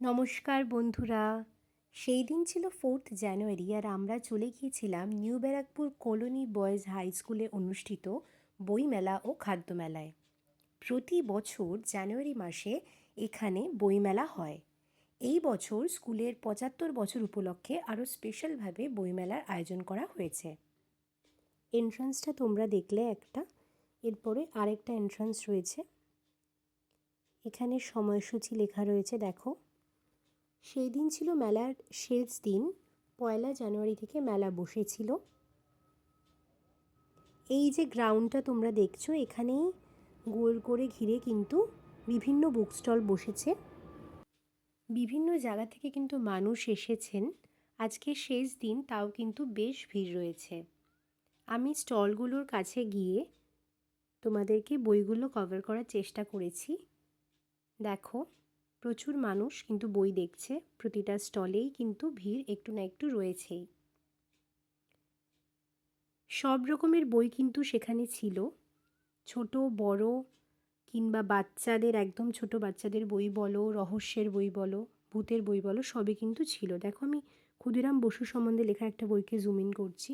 নমস্কার বন্ধুরা। সেই দিন ছিল ফোর্থ জানুয়ারি আর আমরা চলে গিয়েছিলাম new Barrackpore colony boys high স্কুলে অনুষ্ঠিত বইমেলা ও খাদ্যমেলায়। প্রতি বছর জানুয়ারি মাসে এখানে বইমেলা হয়। এই বছর স্কুলের পঁচাত্তর বছর উপলক্ষে আরও স্পেশালভাবে বইমেলার আয়োজন করা হয়েছে। এন্ট্রান্সটা তোমরা দেখলে একটা, এরপরে আরেকটা এন্ট্রান্স রয়েছে। এখানে সময়সূচি লেখা রয়েছে, দেখো। সেই দিন ছিল মেলার শেষ দিন। পয়লা জানুয়ারি থেকে মেলা বসেছিল। এই যে গ্রাউন্ডটা তোমরা দেখছ, এখানেই গোল করে ঘিরে কিন্তু বিভিন্ন বুক স্টল বসেছে। বিভিন্ন জায়গা থেকে কিন্তু মানুষ এসেছেন। আজকে শেষ দিন, তাও কিন্তু বেশ ভিড় রয়েছে। আমি স্টলগুলোর কাছে গিয়ে তোমাদেরকে বইগুলো কভার করার চেষ্টা করেছি। দেখো। প্রচুর মানুষ কিন্তু বই দেখছে, প্রতিটা স্টলেই কিন্তু ভিড় একটু না একটু রয়েছেই। সব রকমের বই কিন্তু সেখানে ছিল। ছোট, বড় কিংবা বাচ্চাদের, একদম ছোট বাচ্চাদের বই বলো, রহস্যের বই বলো, ভূতের বই বলো, সবই কিন্তু ছিল। দেখো আমি ক্ষুদিরাম বসু সম্বন্ধে লেখা একটা বইকে জুম ইন করছি।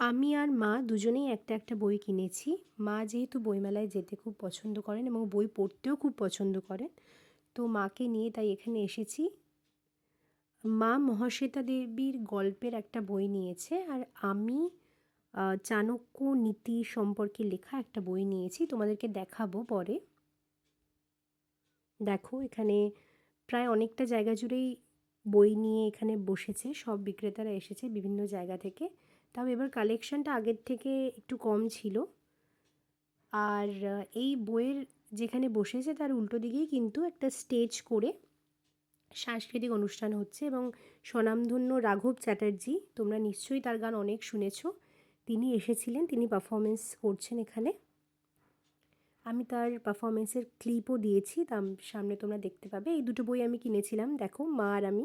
আমি আর মা দুজনেই একটা একটা বই কিনেছি। মা যেহেতু বইমেলায় যেতে খুব পছন্দ করেন এবং বই পড়তেও খুব পছন্দ করেন, তো মাকে নিয়ে তাই এখানে এসেছি। মা মহাশ্বেতা দেবীর গল্পের একটা বই নিয়েছে আর আমি চাণক্য নীতি সম্পর্কে লেখা একটা বই নিয়েছি। তোমাদেরকে দেখাবো পরে। দেখো এখানে প্রায় অনেকটা জায়গা জুড়েই বই নিয়ে এখানে বসেছে। সব বিক্রেতারা এসেছে বিভিন্ন জায়গা থেকে। তাও এবার কালেকশনটা আগের থেকে একটু কম ছিল। আর এই বইয়ের যেখানে বসেছে তার উল্টো দিকেই কিন্তু একটা স্টেজ করে সাংস্কৃতিক অনুষ্ঠান হচ্ছে এবং স্বনামধন্য রাঘব চ্যাটার্জি, তোমরা নিশ্চয়ই তার গান অনেক শুনেছো, তিনি এসেছিলেন, তিনি পারফরমেন্স করছেন এখানে। আমি তার পারফরমেন্সের ক্লিপও দিয়েছি তার সামনে তোমরা দেখতে পাবে। এই দুটো বই আমি কিনেছিলাম, দেখো, মা আর আমি।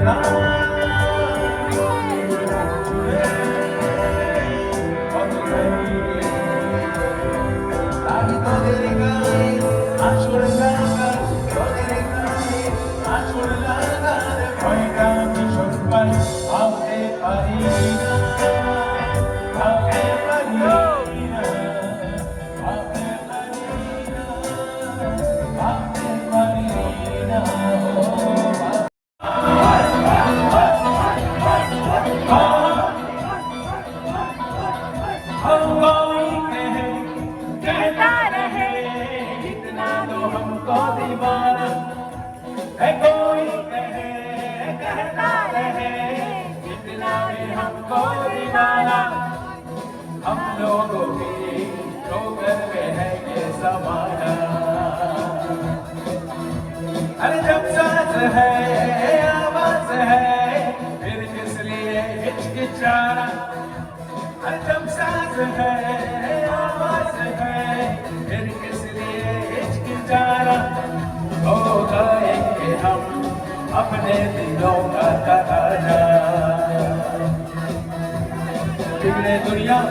বুঝবে না है कोई कहे कहता रहे जितना भी हमको दीवाना हम लोगों की ठोकर पे है ये जमाना अरे जब सांस है, आवाज़ है, फिर किस लिए हिचकिचाना? अरे जब सांस है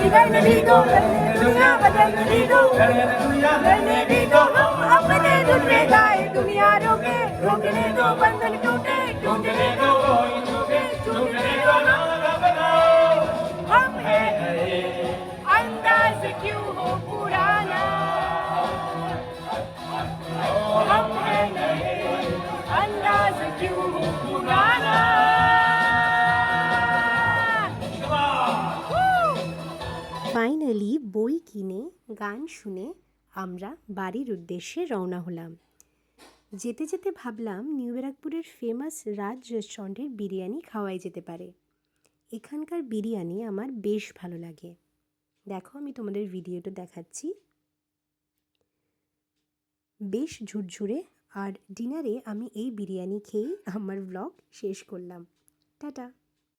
Dai dito, dunya badal dito, dunya apne dunya roke, bandal বই কিনে, গান শুনে আমরা বাড়ির উদ্দেশ্যে রওনা হলাম। যেতে যেতে ভাবলাম নিউ ব্যারাকপুরের ফেমাস রাজ রেস্টুরেন্টের বিরিয়ানি খাওয়াই যেতে পারে। এখানকার বিরিয়ানি আমার বেশ ভালো লাগে। দেখো আমি তোমাদের ভিডিওটা দেখাচ্ছি। বেশ ঝুরঝুরে আর ডিনারে আমি এই বিরিয়ানি খেয়েই আমার ব্লগ শেষ করলাম। টাটা!